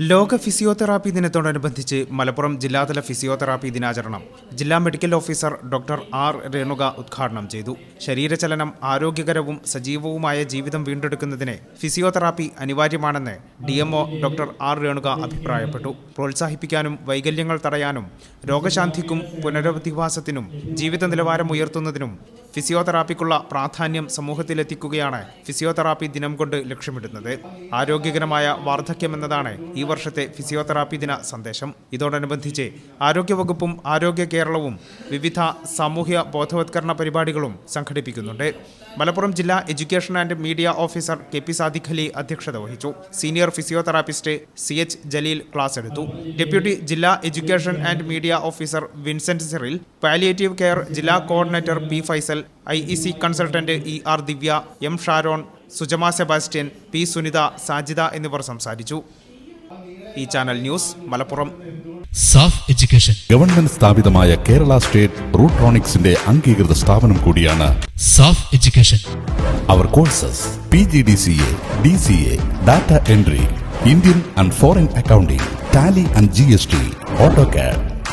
ലോക ഫിസിയോതെറാപ്പി ദിനത്തോടനുബന്ധിച്ച് മലപ്പുറം ജില്ലാതല ഫിസിയോതെറാപ്പി ദിനാചരണം ജില്ലാ medical officer doctor R Renuka ഉദ്ഘാടനം ചെയ്തു. ശരീരചലനം ആരോഗ്യകരവും സജീവവുമായ ജീവിതം വീണ്ടെടുക്കുന്നതിന് ഫിസിയോതെറാപ്പി അനിവാര്യമാണെന്ന് ഡി ഡോക്ടർ ആർ രേണുക അഭിപ്രായപ്പെട്ടു. പ്രോത്സാഹിപ്പിക്കാനും വൈകല്യങ്ങൾ തടയാനും രോഗശാന്തിക്കും പുനരധിവാസത്തിനും ജീവിത നിലവാരം ഉയർത്തുന്നതിനും ഫിസിയോതെറാപ്പിക്കുള്ള പ്രാധാന്യം സമൂഹത്തിലെത്തിക്കുകയാണ് ഫിസിയോതെറാപ്പി ദിനം കൊണ്ട് ലക്ഷ്യമിടുന്നത്. ആരോഗ്യകരമായ വാർദ്ധക്യം എന്നതാണ് ഈ വർഷത്തെ ഫിസിയോതെറാപ്പി ദിന സന്ദേശം. ഇതോടനുബന്ധിച്ച് ആരോഗ്യവകുപ്പും ആരോഗ്യ കേരളവും വിവിധ സാമൂഹ്യ ബോധവത്കരണ പരിപാടികളും സംഘടിപ്പിക്കുന്നുണ്ട്. മലപ്പുറം ജില്ലാ education and media officer K P Sadiq Ali അധ്യക്ഷത വഹിച്ചു. Senior physiotherapist C H Jaleel class എടുത്തു. ഡെപ്യൂട്ടി ജില്ലാ education and media officer Vincent Cyril. Palliative care ജില്ലാ coordinator P Faisal. I E C consultant E R Divya M Sharon Sujama Sebastian P Sunitha Sajida എന്നിവർ സംസാരിച്ചു. ഈ channel news Malappuram. Saaf education. Government സ്ഥാപിതമായ Kerala state റൂട്രോണിക്സിന്റെ അംഗീകൃത സ്ഥാപനം കൂടിയാണ് Saaf education. Our courses P G D C A D C A data entry Indian and foreign accounting Tally and G S T auto CAD